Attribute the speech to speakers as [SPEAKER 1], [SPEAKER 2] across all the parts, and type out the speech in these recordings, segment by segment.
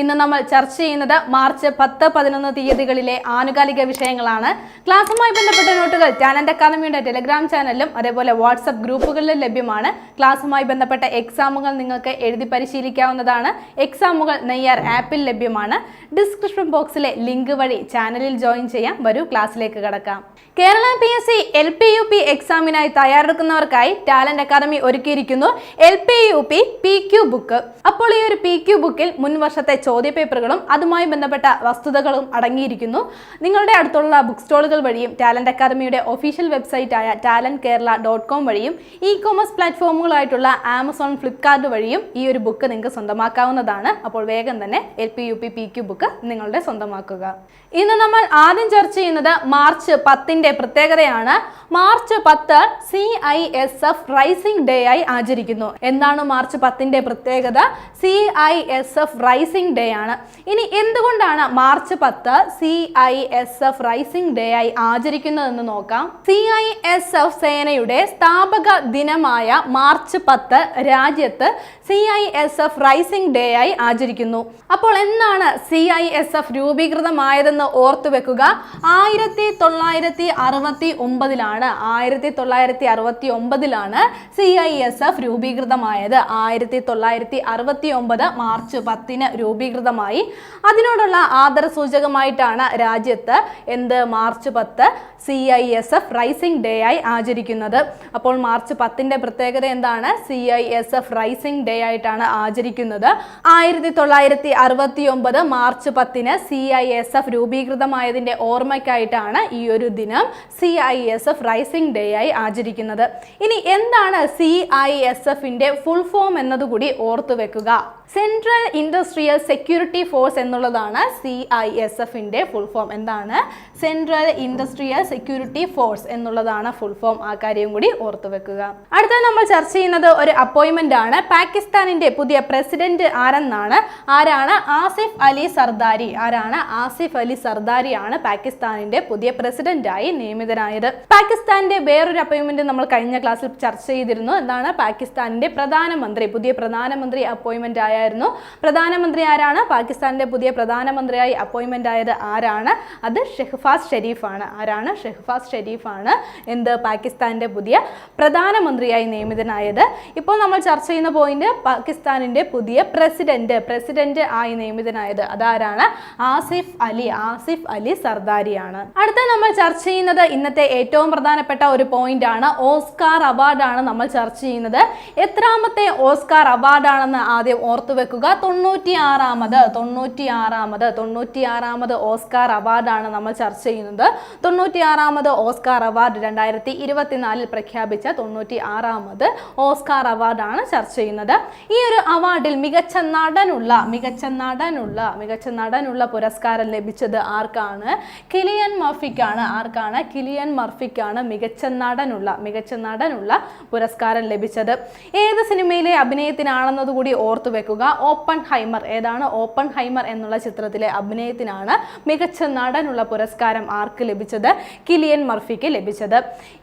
[SPEAKER 1] ഇന്ന് നമ്മൾ ചർച്ച ചെയ്യുന്നത് മാർച്ച് പത്ത് പതിനൊന്ന് തീയതികളിലെ ആനുകാലിക വിഷയങ്ങളാണ്. ക്ലാസ്സുമായി ബന്ധപ്പെട്ട നോട്ടുകൾ ടാലന്റ് അക്കാദമിയുടെ ടെലിഗ്രാം ചാനലിലും അതേപോലെ വാട്സപ്പ് ഗ്രൂപ്പുകളിലും ലഭ്യമാണ്. ക്ലാസ്സുമായി ബന്ധപ്പെട്ട എക്സാമുകൾ നിങ്ങൾക്ക് എഴുതി പരിശീലിക്കാവുന്നതാണ്. എക്സാമുകൾ നെയ്യാർ ആപ്പിൽ ലഭ്യമാണ്. ഡിസ്ക്രിപ്ഷൻ ബോക്സിലെ ലിങ്ക് വഴി ചാനലിൽ ജോയിൻ ചെയ്യാം. വരൂ ക്ലാസ്സിലേക്ക് കടക്കാം. Kerala P S C L P U P എക്സാമിനായി തയ്യാറെടുക്കുന്നവർക്കായി ടാലന്റ് അക്കാദമി ഒരുക്കിയിരിക്കുന്നു. L P U P P Q book അപ്പോൾ ഈ ഒരു പി ക്യു ബുക്കിൽ മുൻ വർഷത്തെ ചോദ്യപേപ്പറുകളും അതുമായി ബന്ധപ്പെട്ട വസ്തുതകളും അടങ്ങിയിരിക്കുന്നു. നിങ്ങളുടെ അടുത്തുള്ള ബുക്ക് സ്റ്റോളുകൾ വഴിയും ടാലന്റ് അക്കാദമിയുടെ ഒഫീഷ്യൽ വെബ്സൈറ്റായ ടാലന്റ് കേരള ഡോട്ട് കോം വഴിയും ഇ കോമേഴ്സ് പ്ലാറ്റ്ഫോമുകളായിട്ടുള്ള ആമസോൺ ഫ്ലിപ്കാർട്ട് വഴിയും ഈ ഒരു ബുക്ക് നിങ്ങൾക്ക് സ്വന്തമാക്കാവുന്നതാണ്. അപ്പോൾ വേഗം തന്നെ L P U P P Q book നിങ്ങളുടെ സ്വന്തമാക്കുക. ഇന്ന് നമ്മൾ ആദ്യം ചർച്ച ചെയ്യുന്നത് മാർച്ച് പത്തിന്റെ പ്രത്യേകതയാണ്. മാർച്ച് പത്ത് C I S F raising day ആയി ആചരിക്കുന്നു. എന്താണ് മാർച്ച് പത്തിന്റെ പ്രത്യേകത? C I S F raising day ആണ്. ഇനി എന്തുകൊണ്ടാണ് മാർച്ച് പത്ത് C I S F raising day ആയി ആചരിക്കുന്നതെന്ന് നോക്കാം. സി ഐ എസ് എഫ് സേനയുടെ സ്ഥാപക ദിനമായ മാർച്ച് പത്ത് രാജ്യത്ത് C I S F raising day ആയി ആചരിക്കുന്നു. അപ്പോൾ എന്നാണ് സി ഐ എസ് എഫ് രൂപീകൃതമായതെന്ന് ഓർത്തു വെക്കുക. ആയിരത്തി തൊള്ളായിരത്തി അറുപത്തി ഒമ്പതിലാണ് ആയിരത്തി തൊള്ളായിരത്തി അറുപത്തി ഒമ്പതിലാണ് സി ഐ എസ് എഫ് രൂപീകൃതമായത്. ആയിരത്തി തൊള്ളായിരത്തി അറുപത്തി ഒമ്പത് മാർച്ച് പത്തിന് രൂപീകൃതമായി അതിനോടുള്ള ആദര സൂചകമായിട്ടാണ് രാജ്യത്ത് എന്ത് മാർച്ച് പത്ത് C I S F raising day ആയി ആചരിക്കുന്നത്. അപ്പോൾ മാർച്ച് പത്തിന്റെ പ്രത്യേകത എന്താണ്? C I S F raising day ആയിട്ടാണ് ആചരിക്കുന്നത്. ആയിരത്തി തൊള്ളായിരത്തി അറുപത്തി ഒമ്പത് മാർച്ച് പത്തിന് സി ഐ എസ് എഫ് രൂപീകൃതമായതിന്റെ ഓർമ്മയ്ക്കായിട്ടാണ് ഈ ഒരു ദിനം C I S F raising day ആയി ആചരിക്കുന്നത്. ഇനി എന്താണ് സി ഐ എസ് എഫിന്റെ ഫുൾ ഫോം എന്നതുകൂടി ഓർത്തു വെക്കുക സെൻട്രൽ ഇൻഡസ്ട്രിയൽ സെക്യൂരിറ്റി ഫോഴ്സ് എന്നുള്ളതാണ് സി ഐ എസ് എഫിന്റെ ഫുൾ ഫോം എന്താണ്? സെൻട്രൽ ഇൻഡസ്ട്രിയൽ സെക്യൂരിറ്റി ഫോഴ്സ് എന്നുള്ളതാണ് ഫുൾ ഫോം ആ കാര്യം കൂടി ഓർത്തു വെക്കുക. അടുത്ത നമ്മൾ ചർച്ച ചെയ്യുന്നത് ഒരു അപ്പോയിന്റ്മെന്റ് ആണ്. പാകിസ്ഥാനിന്റെ പുതിയ പ്രസിഡന്റ് ആരെന്നാണ്? ആരാണ്? ആസിഫ് അലി സർദാരി. ആരാണ്? ആസിഫ് അലി സർദാരി ആണ് പാകിസ്ഥാനിന്റെ പുതിയ പ്രസിഡന്റായി നിയമിതനായത്. പാകിസ്ഥാന്റെ വേറൊരു അപ്പോയിന്റ്മെന്റ് നമ്മൾ കഴിഞ്ഞ ക്ലാസ്സിൽ ചർച്ച ചെയ്തിരുന്നു. എന്താണ്? പാകിസ്ഥാനിന്റെ പ്രധാനമന്ത്രി പുതിയ പ്രധാനമന്ത്രി അപ്പോയിന്റ്മെന്റ് ആയായിരുന്നു പ്രധാനമന്ത്രി ആരാണ്? പാകിസ്ഥാനിലെ പുതിയ പ്രധാനമന്ത്രിയായി അപ്പോയിന്റ്മെന്റ് ആയത് ആരാണ്? അത് ഷെഹ്ഫാസ് ഷെരീഫാണ്. ആരാണ്? ഷെഹ്ഫാസ് ഷെരീഫാണ് എന്ത് പാകിസ്ഥാനിന്റെ പുതിയ പ്രധാനമന്ത്രിയായി നിയമിതനായത്. ഇപ്പോൾ നമ്മൾ ചർച്ച ചെയ്യുന്ന പോയിന്റ് പാകിസ്ഥാനിന്റെ പുതിയ പ്രസിഡന്റ് പ്രസിഡന്റ് ആയി നിയമിതനായത് അതാരാണ്? ആസിഫ് അലി ആസിഫ് അലി സർദാരിയാണ്. അടുത്ത നമ്മൾ ചർച്ച ചെയ്യുന്നത് ഇന്നത്തെ ഏറ്റവും പ്രധാനപ്പെട്ട ഒരു പോയിന്റ് ആണ്. ഓസ്കാർ അവാർഡാണ് നമ്മൾ ചർച്ച ചെയ്യുന്നത്. എത്രാമത്തെ ഓസ്കാർ അവാർഡാണെന്ന് ആദ്യം ഓർത്തു വെക്കുക തൊണ്ണൂറ്റി ആറാമത് തൊണ്ണൂറ്റി ആറാമത് തൊണ്ണൂറ്റി ആറാമത് ഓസ്കാർ അവാർഡാണ് നമ്മൾ ചർച്ച ചെയ്യുന്നത്. തൊണ്ണൂറ്റി ആറാമത് ഓസ്കാർ അവാർഡ് രണ്ടായിരത്തി ഇരുപത്തിനാലിൽ പ്രഖ്യാപിച്ച തൊണ്ണൂറ്റി ആറാമത് ഓസ്കാർ അവാർഡാണ് ചർച്ച ചെയ്യുന്നത്. ഈ ഒരു അവാർഡിൽ മികച്ച നടനുള്ള മികച്ച നടനുള്ള മികച്ച നടനുള്ള പുരസ്കാരം ലഭിച്ചത് ആർക്കാണ്? കിലിയൻ മർഫിക്കാണ്. ആർക്കാണ്? കിലിയൻ മർഫിക്കാണ് മികച്ച നടനുള്ള മികച്ച നടനുള്ള പുരസ്കാരം ലഭിച്ചത്. ഏത് സിനിമയിലെ അഭിനയത്തിനാണെന്നത് കൂടി ഓർത്തു വെക്കുക ഓപ്പൺ ഹൈമർ ഏതാണ്? ഓപ്പൺ ഹൈമർ എന്നുള്ള ചിത്രത്തിലെ അഭിനയത്തിനാണ് മികച്ച നടനുള്ള പുരസ്കാരം ആർക്ക് ലഭിച്ചത്? കിലിയൻ മർഫിക്ക് ലഭിച്ചത്.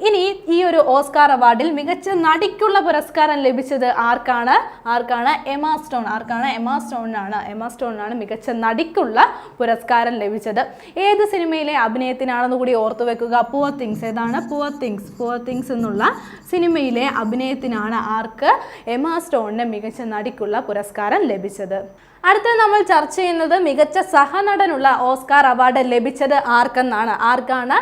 [SPEAKER 1] ഇനി ഈ ഒരു ഓസ്കാർ അവാർഡിൽ മികച്ച നടിക്കുള്ള പുരസ്കാരം ലഭിച്ചത് ആർക്കാണ്? ആർക്കാണ്? Emma Stone. ആർക്കാണ്? എമാ സ്റ്റോണിനാണ്. എമാ സ്റ്റോണിനാണ് മികച്ച നടിക്കുള്ള പുരസ്കാരം ലഭിച്ചത്. ഏത് സിനിമയിലെ അഭിനയത്തിനാണെന്ന് കൂടി ഓർത്തു വെക്കുക. പുവർ തിങ്സ് ഏതാണ്? പുവർ തിങ്സ് പുവർ തിങ്സ് എന്നുള്ള സിനിമയിലെ അഭിനയത്തിനാണ് ആർക്ക്? എമാ സ്റ്റോണിന് മികച്ച നടിക്കുള്ള പുരസ്കാരം ലഭിച്ചത്. അടുത്ത നമ്മൾ ചർച്ച ചെയ്യുന്നത് മികച്ച സഹനടനുള്ള ഓസ്കാർ അവാർഡ് ലഭിച്ചത് ആർക്കെന്നാണ്. ആർക്കാണ്?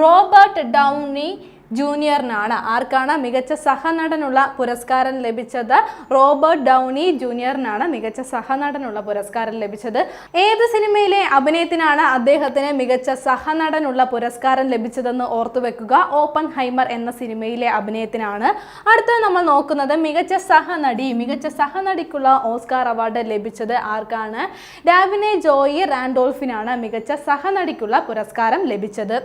[SPEAKER 1] റോബർട്ട് ഡൗണി ജൂനിയറിനാണ്. ആർക്കാണ് മികച്ച സഹനടനുള്ള പുരസ്കാരം ലഭിച്ചത്? റോബർട്ട് ഡൗണി ജൂനിയറിനാണ് മികച്ച സഹനടനുള്ള പുരസ്കാരം ലഭിച്ചത്. ഏത് സിനിമയിലെ അഭിനയത്തിനാണ് അദ്ദേഹത്തിന് മികച്ച സഹനടനുള്ള പുരസ്കാരം ലഭിച്ചതെന്ന് ഓർത്തു വെക്കുക ഓപ്പൺ ഹൈമർ എന്ന സിനിമയിലെ അഭിനയത്തിനാണ്. അടുത്തത് നമ്മൾ നോക്കുന്നത് മികച്ച സഹനടി. മികച്ച സഹനടിക്കുള്ള ഓസ്കാർ അവാർഡ് ലഭിച്ചത് ആർക്കാണ്? ഡാവിനെ ജോയി റാൻഡോൾഫിനാണ് മികച്ച സഹനടിക്കുള്ള പുരസ്കാരം ലഭിച്ചത്.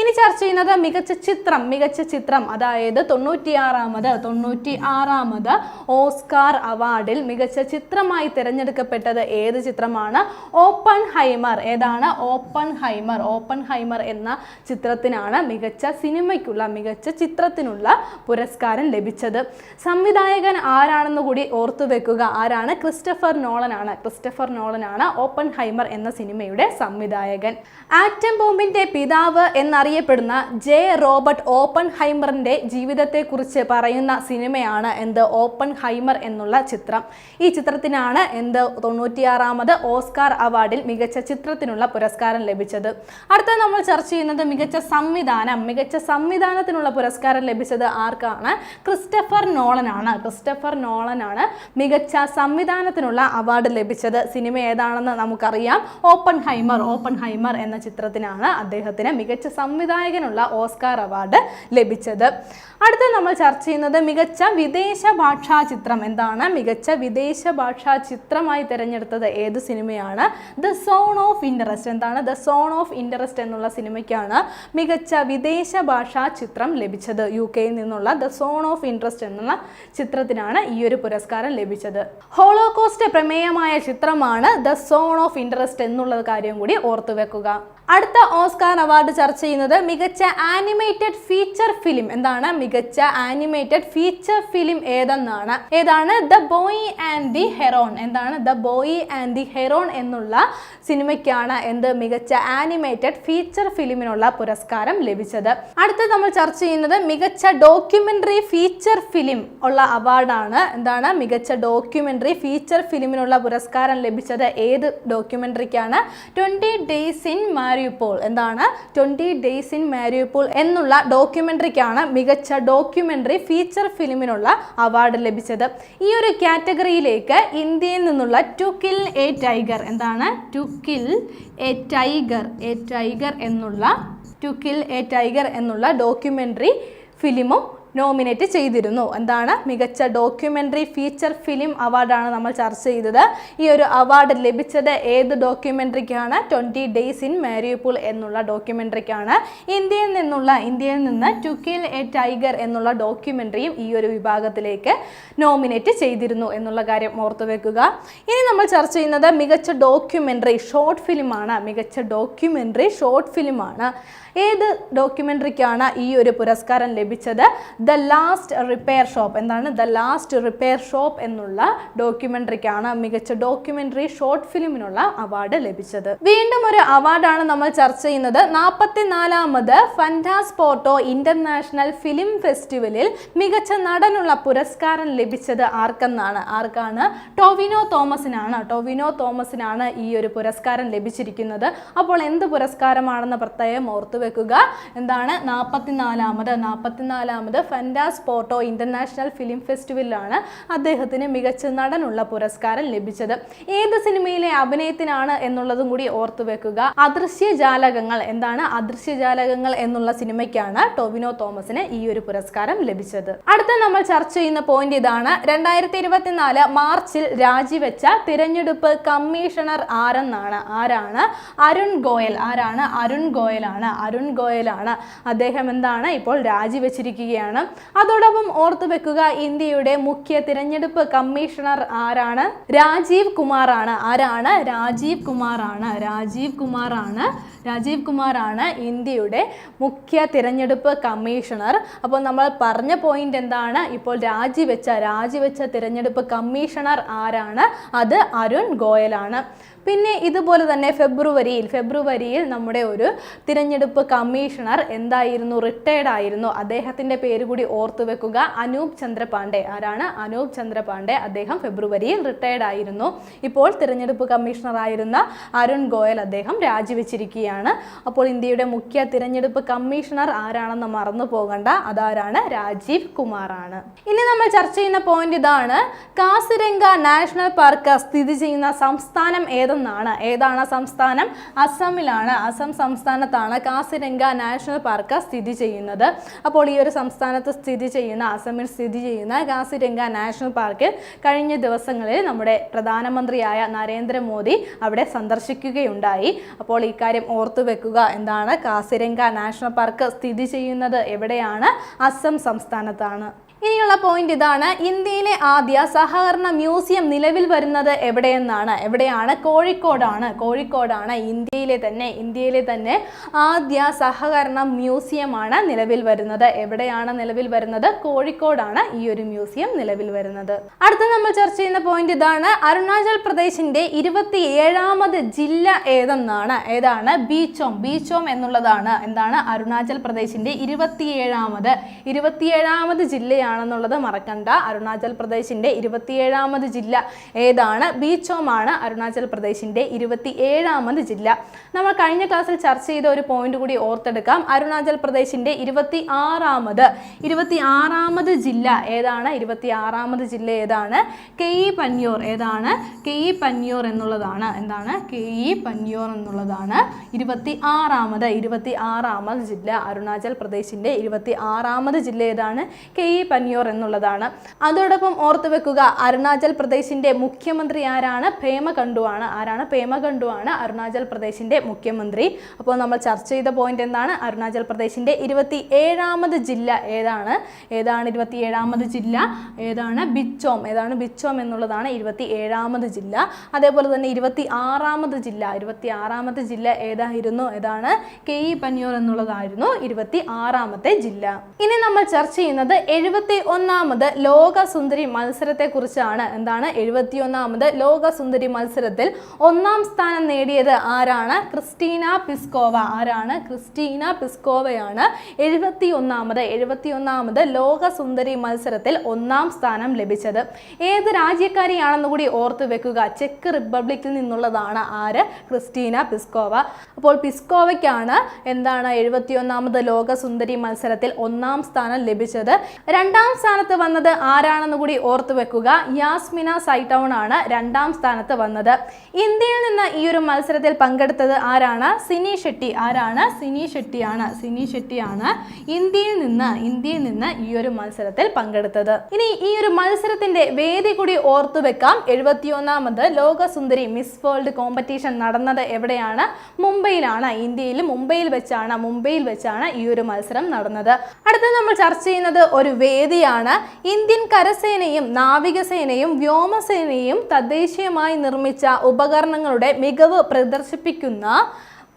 [SPEAKER 1] ഇനി ചർച്ച ചെയ്യുന്നത് മികച്ച ചിത്രം മികച്ച ചിത്രം. അതായത് തൊണ്ണൂറ്റിയാറാമത് തൊണ്ണൂറ്റി ആറാമത് ഓസ്കാർ അവാർഡിൽ മികച്ച ചിത്രമായി തിരഞ്ഞെടുക്കപ്പെട്ടത് ഏത് ചിത്രമാണ്? ഓപ്പൺ ഹൈമർ ഏതാണ്? ഓപ്പൺ ഹൈമർ ഓപ്പൺ ഹൈമർ എന്ന ചിത്രത്തിനാണ് മികച്ച സിനിമയ്ക്കുള്ള മികച്ച ചിത്രത്തിനുള്ള പുരസ്കാരം ലഭിച്ചത്. സംവിധായകൻ ആരാണെന്ന് കൂടി ഓർത്തു വെക്കുക. ആരാണ്? ക്രിസ്റ്റഫർ നോളനാണ്. ക്രിസ്റ്റഫർ നോളനാണ് ഓപ്പൺ ഹൈമർ എന്ന സിനിമയുടെ സംവിധായകൻ. ആറ്റം ബോംബിന്റെ പിതാവ് എന്നറിയപ്പെടുന്ന ജെ റോബർട്ട് ഓപ്പൺ ഹൈമറിന്റെ ജീവിതത്തെക്കുറിച്ച് പറയുന്ന സിനിമയാണ് എന്ത് ഓപ്പൺ ഹൈമർ എന്നുള്ള ചിത്രം. ഈ ചിത്രത്തിനാണ് എന്ത് തൊണ്ണൂറ്റിയാറാമത് ഓസ്കാർ അവാർഡിൽ മികച്ച ചിത്രത്തിനുള്ള പുരസ്കാരം ലഭിച്ചത്. അടുത്ത നമ്മൾ ചർച്ച ചെയ്യുന്നത് മികച്ച സംവിധാനം. മികച്ച സംവിധാനത്തിനുള്ള പുരസ്കാരം ലഭിച്ചത് ആർക്കാണ്? ക്രിസ്റ്റഫർ നോളനാണ്. ക്രിസ്റ്റഫർ നോളനാണ് മികച്ച സംവിധാനത്തിനുള്ള അവാർഡ് ലഭിച്ചത്. സിനിമ ഏതാണെന്ന് നമുക്കറിയാം. ഓപ്പൺ ഹൈമർ ഓപ്പൺ ഹൈമർ എന്ന ചിത്രത്തിനാണ് അദ്ദേഹത്തിന് മികച്ച സംവിധായകനുള്ള ഓസ്കാർ അവാർഡ് ലഭിച്ചത്. അടുത്ത നമ്മൾ ചർച്ച ചെയ്യുന്നത് മികച്ച വിദേശ ഭാഷാ ചിത്രം എന്താണ്? മികച്ച വിദേശ ഭാഷാ ചിത്രമായി തിരഞ്ഞെടുത്തത് ഏത് സിനിമയാണ്? ദ സോൺ ഓഫ് ഇൻട്രസ്റ്റ് എന്താണ്? ദ സോൺ ഓഫ് ഇൻട്രസ്റ്റ് എന്നുള്ള സിനിമയ്ക്കാണ് മികച്ച വിദേശ ഭാഷാ ചിത്രം ലഭിച്ചത്. യു കെയിൽ നിന്നുള്ള ദ സോൺ ഓഫ് ഇൻട്രസ്റ്റ് എന്നുള്ള ചിത്രത്തിനാണ് ഈ ഒരു പുരസ്കാരം ലഭിച്ചത്. ഹോളോകോസ്റ്റ് പ്രമേയമായ ചിത്രമാണ് ദ സോൺ ഓഫ് ഇൻട്രസ്റ്റ് എന്നുള്ള കാര്യം കൂടി ഓർത്തു വെക്കുക. അടുത്ത ഓസ്കാർ അവാർഡ് ചർച്ച ചെയ്യുന്നത് മികച്ച ആനിമേറ്റഡ് ഫീച്ചർ ഫിലിം എന്താണ്? മികച്ച ആനിമേറ്റഡ് ഫീച്ചർ ഫിലിം ഏതെന്നാണ്? ഏതാണ്? The boy and the heron എന്താണ്? The boy and the heron എന്നുള്ള സിനിമയ്ക്കാണ് എന്ത് മികച്ച ആനിമേറ്റഡ് ഫീച്ചർ ഫിലിമിനുള്ള പുരസ്കാരം ലഭിച്ചത്. അടുത്ത നമ്മൾ ചർച്ച ചെയ്യുന്നത് മികച്ച ഡോക്യുമെന്ററി ഫീച്ചർ ഫിലിം ഉള്ള അവാർഡാണ് എന്താണ്? മികച്ച ഡോക്യുമെന്ററി ഫീച്ചർ ഫിലിമിനുള്ള പുരസ്കാരം ലഭിച്ചത് ഏത് ഡോക്യുമെന്ററിക്കാണ് ട്വന്റി ഡേയ്സ് ഇൻ മാരിയുപോൾ എന്താണ്? ട്വന്റി ഡേയ്സ് ഇൻ മാരിയുപോൾ എന്നുള്ള ഡോക്യുമെന്ററിക്കാണ് മികച്ച ഡോക്യുമെന്ററി ഫീച്ചർ ഫിലിമിനുള്ള അവാർഡ് ലഭിച്ചത്. ഈ ഒരു കാറ്റഗറിയിലേക്ക് ഇന്ത്യയിൽ നിന്നുള്ള ടു കിൽ എ ടൈഗർ എന്താണ്? To kill a tiger a tiger എന്നുള്ള ടു കിൽ എ ടൈഗർ എന്നുള്ള ഡോക്യുമെന്ററി ഫിലിമും നോമിനേറ്റ് ചെയ്തിരുന്നു. എന്താണ്? മികച്ച ഡോക്യുമെന്ററി ഫീച്ചർ ഫിലിം അവാർഡാണ് നമ്മൾ ചർച്ച ചെയ്തത്. ഈ ഒരു അവാർഡ് ലഭിച്ചത് ഏത് ഡോക്യുമെന്ററിക്കാണ് ട്വന്റി ഡേയ്സ് ഇൻ മാരിയപ്പൂൾ എന്നുള്ള ഡോക്യുമെന്ററിക്കാണ് ഇന്ത്യയിൽ നിന്നുള്ള ഇന്ത്യയിൽ നിന്ന് ടു കിൽ എ ടൈഗർ എന്നുള്ള ഡോക്യുമെന്ററിയും ഈ ഒരു വിഭാഗത്തിലേക്ക് നോമിനേറ്റ് ചെയ്തിരുന്നു എന്നുള്ള കാര്യം ഓർത്തു വെക്കുക. ഇനി നമ്മൾ ചർച്ച ചെയ്യുന്നത് മികച്ച ഡോക്യുമെന്ററി ഷോർട്ട് ഫിലിമാണ്. മികച്ച ഡോക്യുമെന്ററി ഷോർട്ട് ഫിലിമാണ്. ഏത് ഡോക്യുമെന്ററിക്കാണ് ഈ ഒരു പുരസ്കാരം ലഭിച്ചത്? ദ ലാസ്റ്റ് റിപ്പയർ ഷോപ്പ് എന്താണ്? ദ ലാസ്റ്റ് റിപ്പയർ ഷോപ്പ് എന്നുള്ള ഡോക്യുമെന്ററിക്കാണ് മികച്ച ഡോക്യുമെന്ററി ഷോർട്ട് ഫിലിമിനുള്ള അവാർഡ് ലഭിച്ചത്. വീണ്ടും ഒരു അവാർഡാണ് നമ്മൾ ചർച്ച ചെയ്യുന്നത്. നാൽപ്പത്തിനാലാമത് പോർട്ടോ ഇന്റർനാഷണൽ ഫിലിം ഫെസ്റ്റിവലിൽ മികച്ച നടനുള്ള പുരസ്കാരം ലഭിച്ചത് ആർക്കെന്നാണ്? ആർക്കാണ്? ടൊവിനോ തോമസിനാണ്. ടൊവിനോ തോമസിനാണ് ഈ ഒരു പുരസ്കാരം ലഭിച്ചിരിക്കുന്നത്. അപ്പോൾ എന്ത് പുരസ്കാരമാണെന്ന് പ്രത്യേകം ഓർത്തു വെക്കുക. എന്താണ്? നാൽപ്പത്തിനാലാമത് നാൽപ്പത്തിനാലാമത് ഫെൻഡാസ് പോർട്ടോ ഇന്റർനാഷണൽ ഫിലിം ഫെസ്റ്റിവലിലാണ് അദ്ദേഹത്തിന് മികച്ച നടനുള്ള പുരസ്കാരം ലഭിച്ചത്. ഏത് സിനിമയിലെ അഭിനയത്തിനാണ് എന്നുള്ളതും കൂടി ഓർത്തു വെക്കുക. അദൃശ്യ ജാലകങ്ങൾ. എന്താണ്? അദൃശ്യ ജാലകങ്ങൾ എന്നുള്ള സിനിമയ്ക്കാണ് ടോവിനോ തോമസിന് ഈ ഒരു പുരസ്കാരം ലഭിച്ചത്. അടുത്ത നമ്മൾ ചർച്ച ചെയ്യുന്ന പോയിന്റ് ഇതാണ്. രണ്ടായിരത്തി ഇരുപത്തിനാല് മാർച്ചിൽ രാജിവെച്ച തിരഞ്ഞെടുപ്പ് കമ്മീഷണർ ആരെന്നാണ്? ആരാണ്? അരുൺ ഗോയൽ. ആരാണ്? അരുൺ ഗോയലാണ്. അരുൺ ഗോയലാണ്. അദ്ദേഹം എന്താണ് ഇപ്പോൾ രാജിവെച്ചിരിക്കുകയാണ്. അതോടൊപ്പം ഓർത്തു വെക്കുക ഇന്ത്യയുടെ മുഖ്യ തിരഞ്ഞെടുപ്പ് കമ്മീഷണർ ആരാണ്? രാജീവ് കുമാറാണ്. ആരാണ്? രാജീവ് കുമാറാണ്. രാജീവ് കുമാറാണ് രാജീവ് കുമാറാണ് ഇന്ത്യയുടെ മുഖ്യ തിരഞ്ഞെടുപ്പ് കമ്മീഷണർ. അപ്പോൾ നമ്മൾ പറഞ്ഞ പോയിന്റ് എന്താണ്? ഇപ്പോൾ രാജിവെച്ച രാജിവെച്ച തിരഞ്ഞെടുപ്പ് കമ്മീഷണർ ആരാണ്? അത് അരുൺ ഗോയലാണ്. പിന്നെ ഇതുപോലെ തന്നെ ഫെബ്രുവരിയിൽ ഫെബ്രുവരിയിൽ നമ്മുടെ ഒരു തിരഞ്ഞെടുപ്പ് കമ്മീഷണർ എന്തായിരുന്നു? റിട്ടയർഡ് ആയിരുന്നു. അദ്ദേഹത്തിന്റെ പേര് കൂടി ഓർത്തു വെക്കുക. അനൂപ് ചന്ദ്രപാണ്ഡെ. ആരാണ്? അനൂപ് ചന്ദ്രപാണ്ഡെ. അദ്ദേഹം ഫെബ്രുവരിയിൽ റിട്ടയർഡ് ആയിരുന്നു. ഇപ്പോൾ തിരഞ്ഞെടുപ്പ് കമ്മീഷണർ ആയിരുന്ന അരുൺ ഗോയൽ അദ്ദേഹം രാജിവെച്ചിരിക്കുകയാണ്. അപ്പോൾ ഇന്ത്യയുടെ മുഖ്യ തിരഞ്ഞെടുപ്പ് കമ്മീഷണർ ആരാണെന്ന് മറന്നു പോകണ്ട. അതാരാണ്? രാജീവ് കുമാർ ആണ് ഇനി നമ്മൾ ചർച്ച ചെയ്യുന്ന പോയിന്റ് ഇതാണ്. കാസിരംഗ നാഷണൽ പാർക്ക് സ്ഥിതി ചെയ്യുന്ന സംസ്ഥാനം ഏതെന്നാണ്? ഏതാണ് സംസ്ഥാനം? അസമിലാണ്. അസം സംസ്ഥാനത്താണ് കാസിരംഗ നാഷണൽ പാർക്ക് സ്ഥിതി ചെയ്യുന്നത്. അപ്പോൾ ഈ ഒരു സംസ്ഥാനത്ത് സ്ഥിതി ചെയ്യുന്ന അസമിൽ സ്ഥിതി ചെയ്യുന്ന കാസിരംഗ നാഷണൽ പാർക്കിൽ കഴിഞ്ഞ ദിവസങ്ങളിൽ നമ്മുടെ പ്രധാനമന്ത്രിയായ നരേന്ദ്രമോദി അവിടെ സന്ദർശിക്കുകയുണ്ടായി. അപ്പോൾ ഇക്കാര്യം കാര്യം ഓർത്തു വെക്കുക എന്താണ്. കാസിരംഗ നാഷണൽ പാർക്ക് സ്ഥിതി ചെയ്യുന്നത് എവിടെയാണ്? അസം സംസ്ഥാനത്താണ്. ഇനിയുള്ള പോയിന്റ് ഇതാണ്. ഇന്ത്യയിലെ ആദ്യ സഹകരണ മ്യൂസിയം നിലവിൽ വരുന്നത് എവിടെയെന്നാണ്? എവിടെയാണ്? കോഴിക്കോടാണ്. കോഴിക്കോടാണ് ഇന്ത്യയിലെ തന്നെ ഇന്ത്യയിലെ തന്നെ ആദ്യ സഹകരണ മ്യൂസിയമാണ് നിലവിൽ വരുന്നത്. എവിടെയാണ് നിലവിൽ വരുന്നത്? കോഴിക്കോടാണ് ഈ ഒരു മ്യൂസിയം നിലവിൽ വരുന്നത്. അടുത്ത നമ്മൾ ചർച്ച ചെയ്യുന്ന പോയിന്റ് ഇതാണ്. അരുണാചൽ പ്രദേശിന്റെ ഇരുപത്തി ഏഴാമത് ജില്ല ഏതെന്നാണ്? ഏതാണ്? ബീച്ചോം. ബീച്ചോം എന്നുള്ളതാണ്. എന്താണ്? അരുണാചൽ പ്രദേശിന്റെ ഇരുപത്തിയേഴാമത്. ഇരുപത്തിയേഴാമത് ജില്ലയാണെന്നുള്ളത് മറക്കണ്ട. അരുണാചൽ പ്രദേശിന്റെ ഇരുപത്തിയേഴാമത് ജില്ല ഏതാണ്? ബീച്ചോമാണ് അരുണാചൽ പ്രദേശിന്റെ ഇരുപത്തിയേഴാമത് ജില്ല. നമ്മൾ കഴിഞ്ഞ ക്ലാസ്സിൽ ചർച്ച ചെയ്ത ഒരു പോയിന്റ് കൂടി ഓർത്തെടുക്കാം. അരുണാചൽ പ്രദേശിന്റെ ഇരുപത്തി ആറാമത് ഇരുപത്തി ആറാമത് ജില്ല ഏതാണ്? ഇരുപത്തി ആറാമത് ജില്ല ഏതാണ്? കെ ഇ പന്യൂർ ഏതാണ്? കെ ഇ പന്യൂർ എന്നുള്ളതാണ്. എന്താണ്? കെ ഇ പന്യൂർ എന്നുള്ളതാണ്. ഇരുപത്തി ആറാമത് ഇരുപത്തി ആറാമത് ജില്ല. അരുണാചൽ പ്രദേശിന്റെ ഇരുപത്തി ആറാമത് ജില്ല ഏതാണ്? കെ ഇ പന്യൂർ എന്നുള്ളതാണ്. അതോടൊപ്പം ഓർത്തു വെക്കുക അരുണാചൽ പ്രദേശിന്റെ മുഖ്യമന്ത്രി ആരാണ്? പേമ കണ്ടുവാണ് ആരാണ്? പേമ കണ്ടുവാണ് അരുണാചൽ പ്രദേശിന്റെ മുഖ്യമന്ത്രി. അപ്പോൾ നമ്മൾ ചർച്ച ചെയ്ത പോയിന്റ് എന്താണ്? അരുണാചൽ പ്രദേശിന്റെ ഇരുപത്തി ഏഴാമത് ജില്ല ഏതാണ്? ഏതാണ് ഇരുപത്തി ഏഴാമത് ജില്ല? ഏതാണ് ബിച്ചോം? ഏതാണ് ബിച്ചോം എന്നുള്ളതാണ് ഇരുപത്തി ഏഴാമത് ജില്ല. അതേപോലെ തന്നെ ഇരുപത്തി ആറാമത് ജില്ല. ഇരുപത്തി ആറാമത് ജില്ല ഏതായിരുന്നു? ഏതാണ്? കെ ഇ പന്യൂർ എന്നുള്ളതായിരുന്നു ഇരുപത്തി ആറാമത്തെ ജില്ല. ഇനി നമ്മൾ ചർച്ച ചെയ്യുന്നത് എഴുപത്തി ഒന്നാമത് ലോക സുന്ദരി മത്സരത്തെ കുറിച്ചാണ് എന്താണ്? എഴുപത്തി ഒന്നാമത് ലോക സുന്ദരി മത്സരത്തിൽ ഒന്നാം സ്ഥാനം നേടിയത് ആരാണ്? Krystyna Pyszkova. ആരാണ്? ക്രിസ്റ്റീന പിസ്കോവയാണ് എഴുപത്തി ഒന്നാമത് എഴുപത്തി ഒന്നാമത് ലോക സുന്ദരി മത്സരത്തിൽ ഒന്നാം സ്ഥാനം ലഭിച്ചത്. ഏത് രാജ്യക്കാരിയാണെന്ന് കൂടി ഓർത്തു വെക്കുക. ചെക്ക് റിപ്പബ്ലിക്കിൽ നിന്നുള്ളതാണ്. ആര്? Kristina Piskova. അപ്പോൾ പിസ്കോവയ്ക്കാണ് എന്താണ് എഴുപത്തി ഒന്നാമത് ലോക സുന്ദരി മത്സരത്തിൽ ഒന്നാം സ്ഥാനം ലഭിച്ചത്. രണ്ടാം സ്ഥാനത്ത് വന്നത് ആരാണെന്ന് കൂടി ഓർത്തു വെക്കുക. യാസ്മിന സൈറ്റൗൺ ആണ് രണ്ടാം സ്ഥാനത്ത് വന്നത്. ഇന്ത്യയിൽ നിന്ന് ഈ ഒരു മത്സരത്തിൽ പങ്കെടുത്തത് ആരാണ്? സിനി ഷെട്ടി. ആരാണ്? സിനി ഷെട്ടിയാണ്. സിനി ഷെട്ടിയാണ് ഇന്ത്യയിൽ നിന്ന് ഇന്ത്യയിൽ നിന്ന് ഈ ഒരു മത്സരത്തിൽ പങ്കെടുത്തത്. ഇനി ഈ ഒരു മത്സരത്തിന്റെ വേദി കൂടി ഓർത്തു വെക്കാം. എഴുപത്തിയൊന്നാമത് ലോകസുന്ദരി മിസ് വേൾഡ് കോമ്പറ്റീഷൻ നടന്നത് എവിടെയാണ്? മുംബൈയിലാണ്. ഇന്ത്യയിൽ മുംബൈയിൽ വെച്ചാണ് മുംബൈയിൽ വെച്ചാണ് ഈ ഒരു മത്സരം നടന്നത്. അടുത്ത നമ്മൾ ചർച്ച ചെയ്യുന്നത് ഒരു വേദിയാണ് ഇന്ത്യൻ കരസേനയും നാവികസേനയും വ്യോമസേനയും തദ്ദേശീയമായി നിർമ്മിച്ച ഉപകരണങ്ങളുടെ മികവ് പ്രദർശിപ്പിക്കുന്ന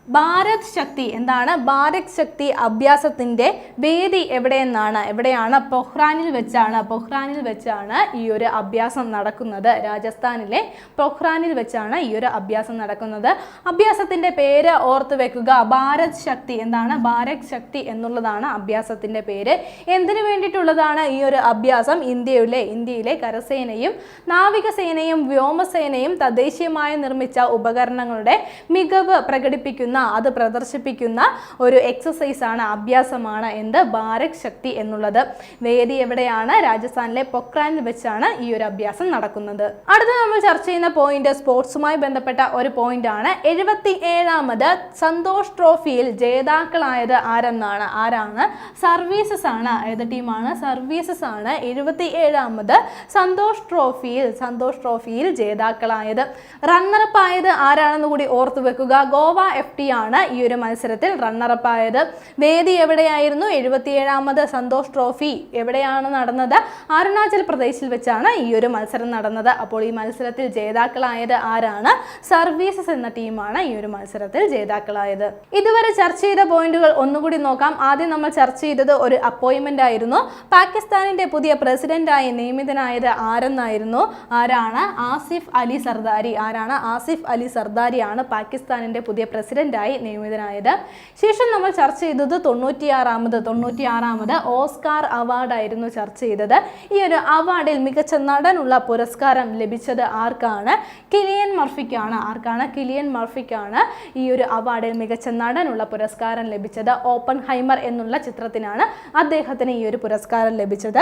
[SPEAKER 1] ഭാരത് ശക്തി എന്താണ്? ഭാരത് ശക്തി അഭ്യാസത്തിന്റെ വേദി എവിടെയെന്നാണ്? എവിടെയാണ്? പൊഹ്റാനിൽ വെച്ചാണ്. പൊഹ്റാനിൽ വെച്ചാണ് ഈ ഒരു അഭ്യാസം നടക്കുന്നത്. രാജസ്ഥാനിലെ പൊഹ്റാനിൽ വെച്ചാണ് ഈ ഒരു അഭ്യാസം നടക്കുന്നത്. അഭ്യാസത്തിന്റെ പേര് ഓർത്ത് വെക്കുക. ഭാരത് ശക്തി എന്താണ്? ഭാരത് ശക്തി എന്നുള്ളതാണ് അഭ്യാസത്തിന്റെ പേര്. എന്തിനു വേണ്ടിയിട്ടുള്ളതാണ് ഈ ഒരു അഭ്യാസം? ഇന്ത്യയിലെ ഇന്ത്യയിലെ കരസേനയും നാവികസേനയും വ്യോമസേനയും തദ്ദേശീയമായി നിർമ്മിച്ച ഉപകരണങ്ങളുടെ മികവ് പ്രകടിപ്പിക്കുന്ന. അത് പ്രദർശിപ്പിക്കുന്ന ഒരു എക്സസൈസ് ആണ് അഭ്യാസമാണ് എന്ത്? ഭാരക് ശക്തി എന്നുള്ളത്. വേദി എവിടെയാണ്? രാജസ്ഥാനിലെ പൊക്രാനിൽ വെച്ചാണ് ഈ ഒരു അഭ്യാസം നടക്കുന്നത്. അടുത്ത നമ്മൾ ചർച്ച ചെയ്യുന്ന പോയിന്റ് സ്പോർട്സുമായി ബന്ധപ്പെട്ട ഒരു പോയിന്റ് ആണ്. എഴുപത്തി ഏഴാമത് സന്തോഷ് ട്രോഫിയിൽ ജേതാക്കളായത് ആരെന്നാണ്? ആരാണ്? സർവീസസ് ആണ്. ഏത് ടീമാണ്? സർവീസസ് ആണ്. എഴുപത്തി ഏഴാമത് സന്തോഷ് ട്രോഫിയിൽ സന്തോഷ് ട്രോഫിയിൽ ജേതാക്കളായത്. റണ്ണറപ്പ് ആയത് ആരാണെന്ന് കൂടി ഓർത്തു വെക്കുക. ഗോവ എഫ് ടി ആണ് ഈ ഒരു മത്സരത്തിൽ റണ്ണറപ്പായത് വേദി എവിടെയായിരുന്നു? എഴുപത്തിയേഴാമത് സന്തോഷ് ട്രോഫി എവിടെയാണ് നടന്നത്? അരുണാചൽ പ്രദേശിൽ വെച്ചാണ് ഈ ഒരു മത്സരം നടന്നത്. അപ്പോൾ ഈ മത്സരത്തിൽ ജേതാക്കളായത് ആരാണ്? സർവീസസ് എന്ന ടീമാണ് ഈ ഒരു മത്സരത്തിൽ ജേതാക്കളായത്. ഇതുവരെ ചർച്ച ചെയ്ത പോയിന്റുകൾ ഒന്നുകൂടി നോക്കാം. ആദ്യം നമ്മൾ ചർച്ച ചെയ്തത് ഒരു അപ്പോയിന്റ്മെന്റ് ആയിരുന്നു. പാകിസ്ഥാനിന്റെ പുതിയ പ്രസിഡന്റായി നിയമിതനായത് ആരെന്നായിരുന്നു? ആരാണ്? ആസിഫ് അലി സർദാരി. ആരാണ്? ആസിഫ് അലി സർദാരിയാണ് പാകിസ്ഥാനിന്റെ പുതിയ പ്രസിഡന്റായി നിയമിതനായത്. ശേഷം നമ്മൾ ചർച്ച ചെയ്തത് തൊണ്ണൂറ്റിയാറാമത് തൊണ്ണൂറ്റിയാറാമത് ഓസ്കാർ അവാർഡായിരുന്നു ചർച്ച ചെയ്തത്. ഈ ഒരു അവാർഡിൽ മികച്ച നടനുള്ള പുരസ്കാരം ലഭിച്ചത് ആർക്കാണ്? കിലിയൻ മർഫിക്കാണ്. ആർക്കാണ്? കിലിയൻ മർഫിക്കാണ് ഈ ഒരു അവാർഡിൽ മികച്ച നടനുള്ള പുരസ്കാരം ലഭിച്ചത്. ഓപ്പൺ ഹൈമർ എന്നുള്ള ചിത്രത്തിനാണ് അദ്ദേഹത്തിന് ഈ ഒരു പുരസ്കാരം ലഭിച്ചത്.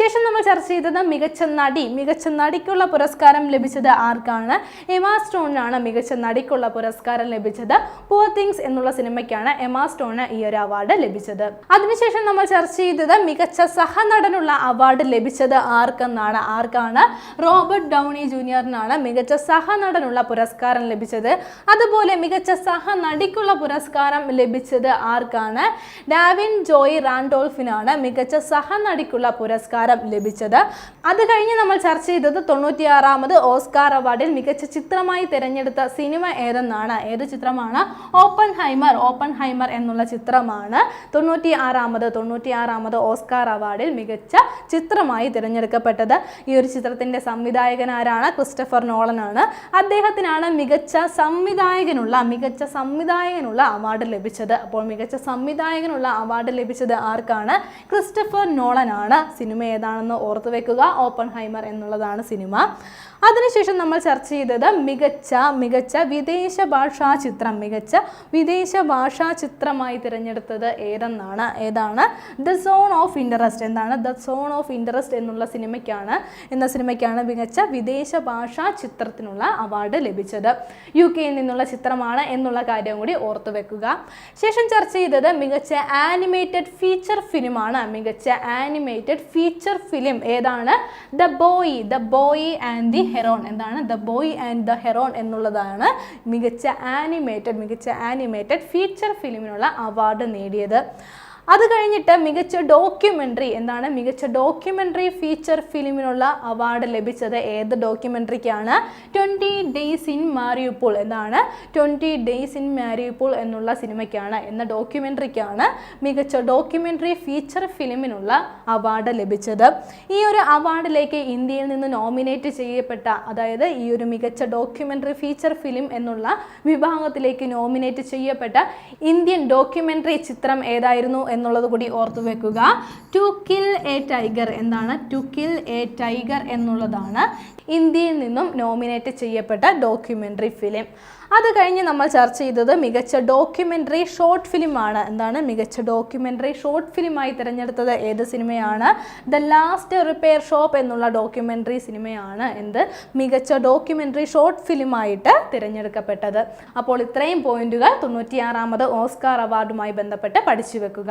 [SPEAKER 1] ശേഷം നമ്മൾ ചർച്ച ചെയ്തത് മികച്ച നടി. മികച്ച നടിക്കുള്ള പുരസ്കാരം ലഭിച്ചത് ആർക്കാണ്? എമാ സ്റ്റോണിനാണ് മികച്ച നടിക്കുള്ള പുരസ്കാരം ലഭിച്ചത്. പുവർ തിങ്സ് എന്നുള്ള സിനിമയ്ക്കാണ് എമാ സ്റ്റോണ് ഈ ഒരു അവാർഡ് ലഭിച്ചത്. അതിനുശേഷം നമ്മൾ ചർച്ച ചെയ്തത് മികച്ച സഹനടനുള്ള അവാർഡ് ലഭിച്ചത് ആർക്കെന്നാണ്. ആർക്കാണ്? റോബർട്ട് ഡൗണി ജൂനിയറിനാണ് മികച്ച സഹനടനുള്ള പുരസ്കാരം ലഭിച്ചത്. അതുപോലെ മികച്ച സഹനടിക്കുള്ള പുരസ്കാരം ലഭിച്ചത് ആർക്കാണ്? ഡാവിൻ ജോയ് റാൻഡോൾഫിനാണ് മികച്ച സഹനടിക്കുള്ള പുരസ്കാരം ലഭിച്ചത്. അത് കഴിഞ്ഞ് നമ്മൾ ചർച്ച ചെയ്തത് തൊണ്ണൂറ്റിയാറാമത് ഓസ്കാർ അവാർഡിൽ മികച്ച ചിത്രമായി തിരഞ്ഞെടുത്ത സിനിമ ഏതെന്നാണ്? ഏത് ചിത്രമാണ്? ഓപ്പൺ ഹൈമർ ഓപ്പൺ ഹൈമർ എന്നുള്ള ചിത്രമാണ് തൊണ്ണൂറ്റി ആറാമത് തൊണ്ണൂറ്റി ആറാമത് ഓസ്കാർ അവാർഡിൽ മികച്ച ചിത്രമായി തിരഞ്ഞെടുക്കപ്പെട്ടത്. ഈ ഒരു ചിത്രത്തിന്റെ സംവിധായകൻ ആരാണ്? ക്രിസ്റ്റഫർ നോളനാണ്. അദ്ദേഹത്തിനാണ് മികച്ച സംവിധായകനുള്ള മികച്ച സംവിധായകനുള്ള അവാർഡ് ലഭിച്ചത്. അപ്പോൾ മികച്ച സംവിധായകനുള്ള അവാർഡ് ലഭിച്ചത് ആർക്കാണ്? ക്രിസ്റ്റഫർ നോളനാണ്. സിനിമ ഏതാണെന്ന് ഓർത്തു വെക്കുക. ഓപ്പൺ ഹൈമർ എന്നുള്ളതാണ് സിനിമ. അതിനുശേഷം നമ്മൾ ചർച്ച ചെയ്തത് മികച്ച മികച്ച വിദേശ ഭാഷാ ചിത്രം മികച്ച വിദേശ ഭാഷാ ചിത്രമായി തിരഞ്ഞെടുത്തത് ഏതെന്നാണ്? ഏതാണ്? ദ സോൺ ഓഫ് ഇൻട്രസ്റ്റ് എന്താണ്? ദ സോൺ ഓഫ് ഇൻട്രസ്റ്റ് എന്നുള്ള സിനിമയ്ക്കാണ് എന്ന സിനിമയ്ക്കാണ് മികച്ച വിദേശ ഭാഷാ ചിത്രത്തിനുള്ള അവാർഡ് ലഭിച്ചത്. യു കെയിൽ നിന്നുള്ള ചിത്രമാണ് എന്നുള്ള കാര്യം കൂടി ഓർത്തു വെക്കുക. ശേഷം ചർച്ച ചെയ്തത് മികച്ച ആനിമേറ്റഡ് ഫീച്ചർ ഫിലിമാണ് മികച്ച ആനിമേറ്റഡ് ഫീച്ചർ ഫിലിം ഏതാണ്? The boy the boy and the heron എന്താണ്? The boy and the heron എന്നുള്ളതാണ് മികച്ച ആനിമേറ്റഡ് മികച്ച ആനിമേറ്റഡ് ഫീച്ചർ ഫിലിമിനുള്ള അവാർഡ് നേടിയത്. അത് കഴിഞ്ഞിട്ട് മികച്ച ഡോക്യുമെന്ററി എന്താണ് മികച്ച ഡോക്യുമെന്ററി ഫീച്ചർ ഫിലിമിനുള്ള അവാർഡ് ലഭിച്ചത് ഏത് ഡോക്യുമെന്ററിക്കാണ് ട്വന്റി ഡേയ്സ് ഇൻ മാരിയുപ്പോൾ എന്താണ് ട്വന്റി ഡേയ്സ് ഇൻ മാരിയുപ്പോൾ എന്നുള്ള സിനിമയ്ക്കാണ് എന്ന ഡോക്യുമെന്ററിക്കാണ് മികച്ച ഡോക്യുമെന്ററി ഫീച്ചർ ഫിലിമിനുള്ള അവാർഡ് ലഭിച്ചത്. ഈ ഒരു അവാർഡിലേക്ക് ഇന്ത്യയിൽ നിന്ന് നോമിനേറ്റ് ചെയ്യപ്പെട്ട അതായത് ഈ ഒരു മികച്ച ഡോക്യുമെന്ററി ഫീച്ചർ ഫിലിം എന്നുള്ള വിഭാഗത്തിലേക്ക് നോമിനേറ്റ് ചെയ്യപ്പെട്ട ഇന്ത്യൻ ഡോക്യുമെന്ററി ചിത്രം ഏതായിരുന്നു എന്നുള്ളത് കൂടി ഓർത്തു വെക്കുക. ടു കിൽ എ ടൈഗർ എന്താണ്? ടു കിൽ എ ടൈഗർ എന്നുള്ളതാണ് ഇന്ത്യയിൽ നിന്നും നോമിനേറ്റ് ചെയ്യപ്പെട്ട ഡോക്യുമെന്ററി ഫിലിം അത് കഴിഞ്ഞ് നമ്മൾ ചർച്ച ചെയ്തത് മികച്ച ഡോക്യുമെന്ററി ഷോർട്ട് ഫിലിമാണ്. എന്താണ് മികച്ച ഡോക്യുമെന്ററി ഷോർട്ട് ഫിലിമായി തിരഞ്ഞെടുത്തത്? ഏത് സിനിമയാണ്? ദ ലാസ്റ്റ് റിപ്പയർ ഷോപ്പ് എന്നുള്ള ഡോക്യുമെന്ററി സിനിമയാണ് എന്ത് മികച്ച ഡോക്യുമെന്ററി ഷോർട്ട് ഫിലിമായിട്ട് തിരഞ്ഞെടുക്കപ്പെട്ടത്. അപ്പോൾ ഇത്രയും പോയിന്റുകൾ തൊണ്ണൂറ്റിയാറാമത് ഓസ്കാർ അവാർഡുമായി ബന്ധപ്പെട്ട് പഠിച്ചു വെക്കുക.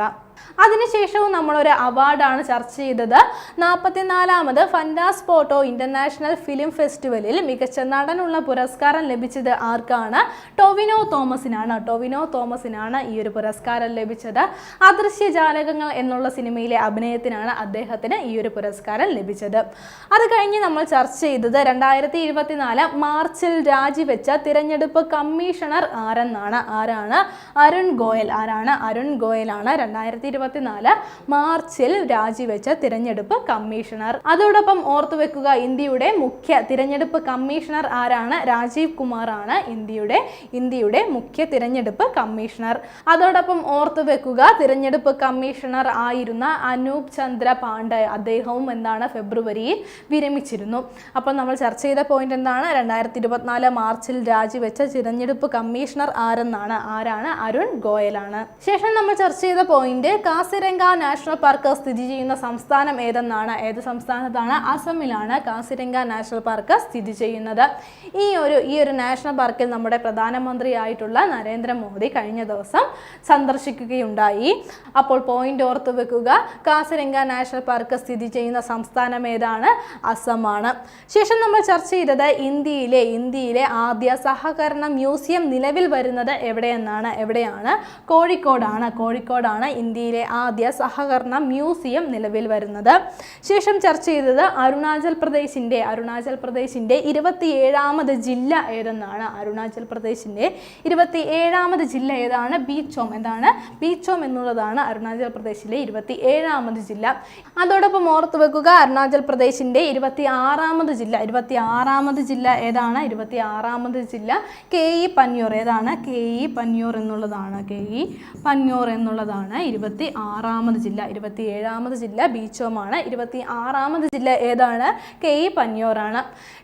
[SPEAKER 1] അതിനുശേഷവും നമ്മളൊരു അവാർഡാണ് ചർച്ച ചെയ്തത്. നാൽപ്പത്തിനാലാമത് ഫൻഡാസ് പോട്ടോ ഇന്റർനാഷണൽ ഫിലിം ഫെസ്റ്റിവലിൽ മികച്ച നടനുള്ള പുരസ്കാരം ലഭിച്ചത് ആർക്കാണ്? ടൊവിനോ തോമസിനാണ്. ടൊവിനോ തോമസിനാണ് ഈ ഒരു പുരസ്കാരം ലഭിച്ചത്. അദൃശ്യ ജാലകങ്ങൾ എന്നുള്ള സിനിമയിലെ അഭിനയത്തിനാണ് അദ്ദേഹത്തിന് ഈ ഒരു പുരസ്കാരം ലഭിച്ചത്. അത് കഴിഞ്ഞ് നമ്മൾ ചർച്ച ചെയ്തത് രണ്ടായിരത്തി ഇരുപത്തിനാല് മാർച്ചിൽ രാജിവെച്ച തിരഞ്ഞെടുപ്പ് കമ്മീഷണർ ആരെന്നാണ്? ആരാണ്? അരുൺ ഗോയൽ. ആരാണ്? അരുൺ ഗോയലാണ്. രണ്ടായിരത്തി ഇരുപത്തിനാല് മാർച്ചിൽ രാജിവെച്ച തിരഞ്ഞെടുപ്പ് കമ്മീഷണർ. അതോടൊപ്പം ഓർത്തു വെക്കുക ഇന്ത്യയുടെ മുഖ്യ തിരഞ്ഞെടുപ്പ് കമ്മീഷണർ ആരാണ്? രാജീവ് കുമാർ ആണ് ഇന്ത്യയുടെ ഇന്ത്യയുടെ മുഖ്യ തിരഞ്ഞെടുപ്പ് കമ്മീഷണർ. അതോടൊപ്പം ഓർത്തു വെക്കുക തിരഞ്ഞെടുപ്പ് കമ്മീഷണർ ആയിരുന്ന അനൂപ് ചന്ദ്ര പാണ്ഡെ അദ്ദേഹവും എന്താണ് ഫെബ്രുവരിയിൽ വിരമിച്ചിരുന്നു. അപ്പോൾ നമ്മൾ ചർച്ച ചെയ്ത പോയിന്റ് എന്താണ്? രണ്ടായിരത്തി ഇരുപത്തിനാല് മാർച്ചിൽ രാജിവെച്ച തിരഞ്ഞെടുപ്പ് കമ്മീഷണർ ആരെന്നാണ്? ആരാണ്? അരുൺ ഗോയലാണ്. ശേഷം നമ്മൾ ചർച്ച ചെയ്ത പോയിന്റ് കാസിരംഗ നാഷണൽ പാർക്ക് സ്ഥിതി ചെയ്യുന്ന സംസ്ഥാനം ഏതെന്നാണ്? ഏത് സംസ്ഥാനത്താണ്? അസമിലാണ് കാസിരംഗ നാഷണൽ പാർക്ക് സ്ഥിതി ചെയ്യുന്നത്. ഈ ഒരു ഈ ഒരു നാഷണൽ പാർക്കിൽ നമ്മുടെ പ്രധാനമന്ത്രിയായിട്ടുള്ള നരേന്ദ്രമോദി കഴിഞ്ഞ ദിവസം സന്ദർശിക്കുകയുണ്ടായി. അപ്പോൾ പോയിന്റ് ഓർത്ത് വെക്കുക കാസിരംഗ നാഷണൽ പാർക്ക് സ്ഥിതി ചെയ്യുന്ന സംസ്ഥാനം ഏതാണ്? അസമാണ്. ശേഷം നമ്മൾ ചർച്ച ചെയ്തത് ഇന്ത്യയിലെ ഇന്ത്യയിലെ ആദ്യ സഹകരണ മ്യൂസിയം നിലവിൽ വരുന്നത് എവിടെയെന്നാണ്? എവിടെയാണ്? കോഴിക്കോടാണ്. കോഴിക്കോടാണ് ഇന്ത്യയിലെ ആദ്യ സഹകരണ മ്യൂസിയം നിലവിൽ വരുന്നത്. ശേഷം ചർച്ച ചെയ്തത് അരുണാചൽ പ്രദേശിന്റെ അരുണാചൽ പ്രദേശിന്റെ ഇരുപത്തിയേഴാമത് ജില്ല ഏതെന്നാണ്? അരുണാചൽ പ്രദേശിന്റെ ഇരുപത്തി ഏഴാമത് ജില്ല ഏതാണ്? ബീച്ചോം. എന്താണ്? ബീച്ചോം എന്നുള്ളതാണ് അരുണാചൽ പ്രദേശിലെ ഇരുപത്തി ഏഴാമത് ജില്ല. അതോടൊപ്പം ഓർത്ത് വെക്കുക അരുണാചൽ പ്രദേശിന്റെ ഇരുപത്തി ആറാമത് ജില്ല. ഇരുപത്തി ആറാമത് ജില്ല ഏതാണ്? ഇരുപത്തി ആറാമത് ജില്ല കെ ഇ പന്യൂർ ഏതാണ്? കെ ഇ പന്യൂർ എന്നുള്ളതാണ്. കെ ഇ പന്യൂർ എന്നുള്ളതാണ്. ഇരുപത്തി ആറാമത് ജില്ല ഇരുപത്തി ഏഴാമത് ജില്ല ബീച്ചോമാണ് ഇരുപത്തി ആറാമത് ജില്ല ഏതാണ്? കെ ഇ പന്നിയോറാണ്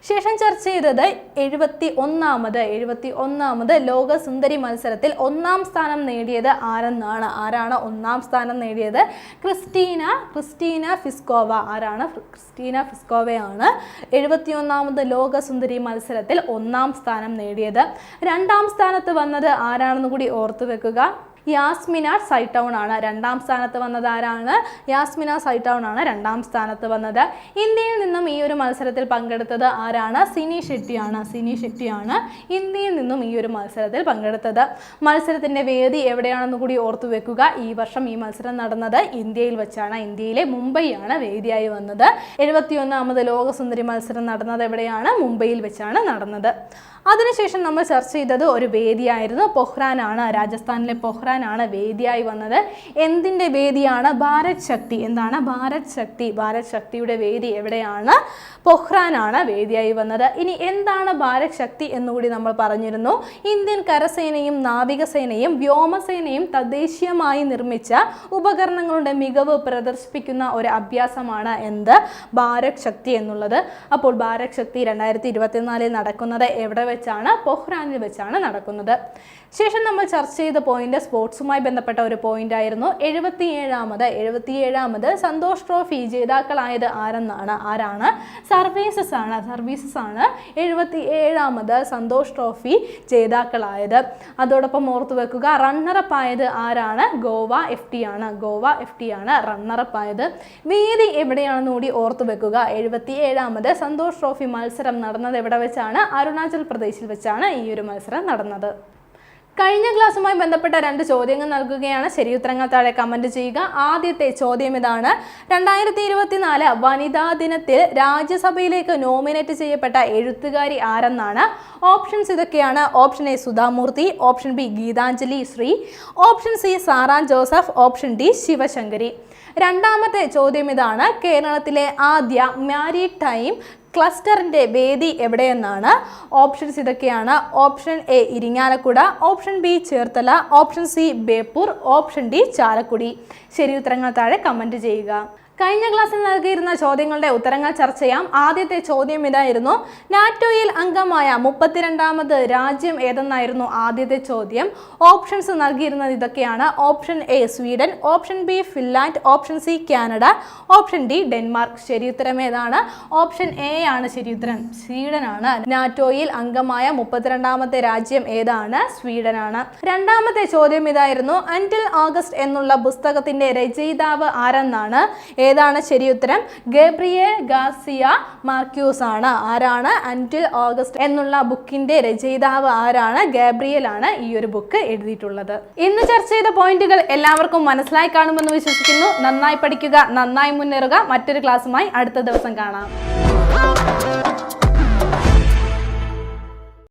[SPEAKER 1] ശേഷം ചർച്ച ചെയ്തത് എഴുപത്തി ഒന്നാമത് എഴുപത്തി ഒന്നാമത് ലോക സുന്ദരി മത്സരത്തിൽ ഒന്നാം സ്ഥാനം നേടിയത് ആരെന്നാണ്? ആരാണ് ഒന്നാം സ്ഥാനം നേടിയത്? Kristina Kristina Piskova. ആരാണ്? ക്രിസ്റ്റീന ഫിസ്കോവയാണ് എഴുപത്തി ഒന്നാമത് ലോക സുന്ദരി മത്സരത്തിൽ ഒന്നാം സ്ഥാനം നേടിയത്. രണ്ടാം സ്ഥാനത്ത് വന്നത് ആരാണെന്ന് കൂടി ഓർത്തു വെക്കുക. യാസ്മിന സൈറ്റൗൺ ആണ് രണ്ടാം സ്ഥാനത്ത് വന്നത് ആരാണ്? യാസ്മിന സൈറ്റൗൺ ആണ് രണ്ടാം സ്ഥാനത്ത് വന്നത്. ഇന്ത്യയിൽ നിന്നും ഈ ഒരു മത്സരത്തിൽ പങ്കെടുത്തത് ആരാണ്? സിനി ഷെട്ടിയാണ്. സിനി ഷെട്ടിയാണ് ഇന്ത്യയിൽ നിന്നും ഈ ഒരു മത്സരത്തിൽ പങ്കെടുത്തത്. മത്സരത്തിന്റെ വേദി എവിടെയാണെന്ന് കൂടി ഓർത്തു വെക്കുക. ഈ വർഷം ഈ മത്സരം നടന്നത് ഇന്ത്യയിൽ വെച്ചാണ്. ഇന്ത്യയിലെ മുംബൈയാണ് വേദിയായി വന്നത്. എഴുപത്തിയൊന്നാമത് ലോകസുന്ദരി മത്സരം നടന്നത് എവിടെയാണ്? മുംബൈയിൽ വെച്ചാണ് നടന്നത്. അതിനുശേഷം നമ്മൾ ചർച്ച ചെയ്തത് ഒരു വേദിയായിരുന്നു. പൊഹ്റാനാണ് രാജസ്ഥാനിലെ പൊഹ്റാനാണ് വേദിയായി വന്നത്. എന്തിന്റെ വേദിയാണ്? ഭാരത് ശക്തി. എന്താണ് ഭാരത് ശക്തി? ഭാരത് ശക്തിയുടെ വേദി എവിടെയാണ്? പൊഹ്റാനാണ് വേദിയായി വന്നത്. ഇനി എന്താണ് ഭാരത് ശക്തി എന്നുകൂടി നമ്മൾ പറഞ്ഞിരുന്നു. ഇന്ത്യൻ കരസേനയും നാവികസേനയും വ്യോമസേനയും തദ്ദേശീയമായി നിർമ്മിച്ച ഉപകരണങ്ങളുടെ മികവ് പ്രദർശിപ്പിക്കുന്ന ഒരു അഭ്യാസമാണ് എന്ത്? ഭാരത് ശക്തി എന്നുള്ളത്. അപ്പോൾ ഭാരത് ശക്തി രണ്ടായിരത്തി ഇരുപത്തിനാലിൽ നടക്കുന്നത് എവിടെ വെച്ചാണ് പൊഹ്റാനിൽ വെച്ചാണ് നടക്കുന്നത്. ശേഷം നമ്മൾ ചർച്ച ചെയ്ത പോയിന്റ് സ്പോർട്സുമായി ബന്ധപ്പെട്ട ഒരു പോയിന്റ് ആയിരുന്നു. എഴുപത്തിയേഴാമത് എഴുപത്തിയേഴാമത് സന്തോഷ് ട്രോഫി ജേതാക്കളായത് ആരെന്നാണ്? ആരാണ്? സർവീസസ് ആണ് സർവീസസ് ആണ് എഴുപത്തി ഏഴാമത് സന്തോഷ് ട്രോഫി ജേതാക്കളായത്. അതോടൊപ്പം ഓർത്തു വെക്കുക റണ്ണറപ്പ് ആയത് ആരാണ്? ഗോവ എഫ് ടി ആണ്. ഗോവ എഫ് ടി ആണ് റണ്ണറപ്പ് ആയത്. വേദി എവിടെയാണെന്ന് കൂടി ഓർത്തു വെക്കുക. എഴുപത്തി ഏഴാമത് സന്തോഷ് ട്രോഫി മത്സരം നടന്നത് എവിടെ വെച്ചാണ്? അരുണാചൽ പ്രദേശിൽ വെച്ചാണ് ഈ ഒരു മത്സരം നടന്നത്. കഴിഞ്ഞ ക്ലാസ്സുമായി ബന്ധപ്പെട്ട രണ്ട് ചോദ്യങ്ങൾ നൽകുകയാണ്. ശരി ഉത്തരങ്ങൾ താഴെ കമന്റ് ചെയ്യുക. ആദ്യത്തെ ചോദ്യം ഇതാണ്. രണ്ടായിരത്തി ഇരുപത്തിനാല് വനിതാ ദിനത്തിൽ രാജ്യസഭയിലേക്ക് നോമിനേറ്റ് ചെയ്യപ്പെട്ട എഴുത്തുകാരി ആരെന്നാണ്? ഓപ്ഷൻസ് ഇതൊക്കെയാണ്. Option A Sudha Murthy option B Geetanjali Shree option C Sarah Joseph option D Sivasankari. രണ്ടാമത്തെ ചോദ്യം ഇതാണ്. കേരളത്തിലെ ആദ്യ മാരി ടൈം ക്ലസ്റ്ററിന്റെ വേദി എവിടെയെന്നാണ്? ഓപ്ഷൻസ് ഇതൊക്കെയാണ്. Option A Irinjalakuda option B Cherthala option C Beypore option D Chalakudy. ശരി ഉത്തരങ്ങൾ താഴെ കമന്റ് ചെയ്യുക. കഴിഞ്ഞ ക്ലാസ്സിൽ നൽകിയിരുന്ന ചോദ്യങ്ങളുടെ ഉത്തരങ്ങൾ ചർച്ച ചെയ്യാം. ആദ്യത്തെ ചോദ്യം ഇതായിരുന്നു. നാറ്റോയിൽ അംഗമായ മുപ്പത്തിരണ്ടാമത് രാജ്യം ഏതെന്നായിരുന്നു ആദ്യത്തെ ചോദ്യം. ഓപ്ഷൻസ് നൽകിയിരുന്നത് ഇതൊക്കെയാണ്. Option A Sweden option B Finland option C Canada option D Denmark. ശരിയുത്തരം ഏതാണ്? ഓപ്ഷൻ എ ആണ് ശരിയുത്തരം ആണ്. നാറ്റോയിൽ അംഗമായ മുപ്പത്തിരണ്ടാമത്തെ രാജ്യം ഏതാണ്? സ്വീഡൻ ആണ്. രണ്ടാമത്തെ ചോദ്യം ഇതായിരുന്നു. അന്റിൽ ഓഗസ്റ്റ് എന്നുള്ള പുസ്തകത്തിന്റെ രചയിതാവ് ആരെന്നാണ്? ഏതാണ് ശരി ഉത്തരം? ഗബ്രിയെ ഗാസിയ മാർക്യൂസ് ആണ്. ആരാണ്? അന്റിൽ ഓഗസ്റ്റ് എന്നുള്ള ബുക്കിന്റെ രചയിതാവ് ആരാണ്? ഗാബ്രിയൽ ആണ് ഈ ഒരു ബുക്ക് എഴുതിയിട്ടുള്ളത്. ഇന്ന് ചർച്ച ചെയ്ത പോയിന്റുകൾ എല്ലാവർക്കും മനസ്സിലായി കാണുമെന്ന് വിശ്വസിക്കുന്നു. നന്നായി പഠിക്കുക നന്നായി മുന്നേറുക. മറ്റൊരു ക്ലാസ്സുമായി അടുത്ത ദിവസം കാണാം.